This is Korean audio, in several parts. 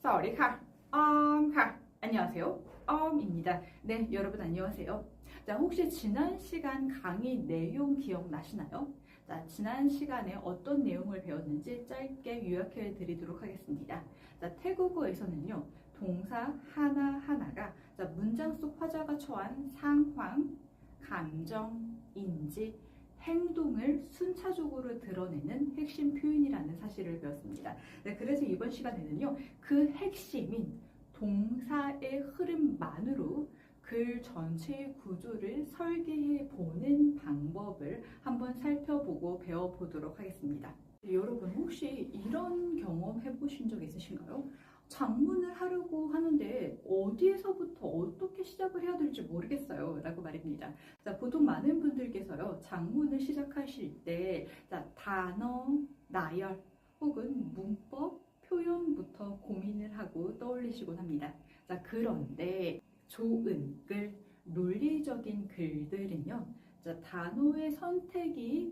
사와디카, 엄 카. 안녕하세요. 엄입니다. 네, 여러분 안녕하세요. 자, 혹시 지난 시간 강의 내용 기억나시나요? 자, 지난 시간에 어떤 내용을 배웠는지 짧게 요약해 드리도록 하겠습니다. 자, 태국어에서는요, 동사 하나하나가 자, 문장 속 화자가 처한 상황, 감정, 인지, 행동을 순차적으로 드러내는 핵심 표현이라는 사실을 배웠습니다. 네, 그래서 이번 시간에는요, 그 핵심인 동사의 흐름만으로 글 전체의 구조를 설계해 보는 방법을 한번 살펴보고 배워보도록 하겠습니다. 여러분 혹시 이런 경험 해보신 적 있으신가요? 장문을 하려고 하는데 어디에서부터 어떻게 시작을 해야 될지 모르겠어요. 라고 말입니다. 자, 보통 많은 분들께서요, 장문을 시작하실 때, 자, 단어, 나열, 혹은 문법, 표현부터 고민을 하고 떠올리시곤 합니다. 자, 그런데 좋은 글, 논리적인 글들은요, 자, 단어의 선택이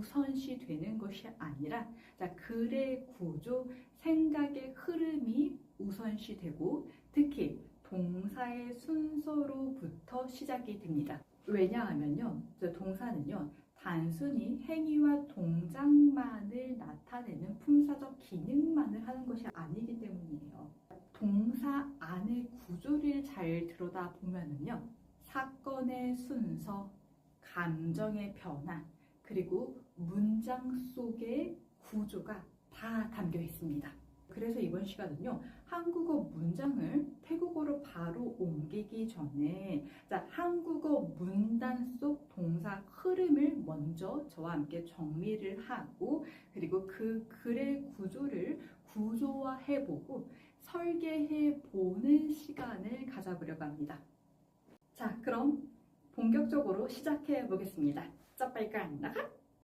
우선시 되는 것이 아니라, 자, 글의 구조, 생각의 흐름이 우선시 되고, 특히 동사의 순서로부터 시작이 됩니다. 왜냐하면요, 저 동사는요, 단순히 행위와 동작만을 나타내는 품사적 기능만을 하는 것이 아니기 때문이에요. 동사 안의 구조를 잘 들여다 보면은요, 사건의 순서, 감정의 변화, 그리고 문장 속의 구조가 다 담겨 있습니다. 그래서 이번 시간은요, 한국어 문장을 태국어로 바로 옮기기 전에, 자, 한국어 문단 속 동사 흐름을 먼저 저와 함께 정리를 하고, 그리고 그 글의 구조를 구조화해보고, 설계해보는 시간을 가져보려고 합니다. 자, 그럼 본격적으로 시작해 보겠습니다. 자, 빨리 나가!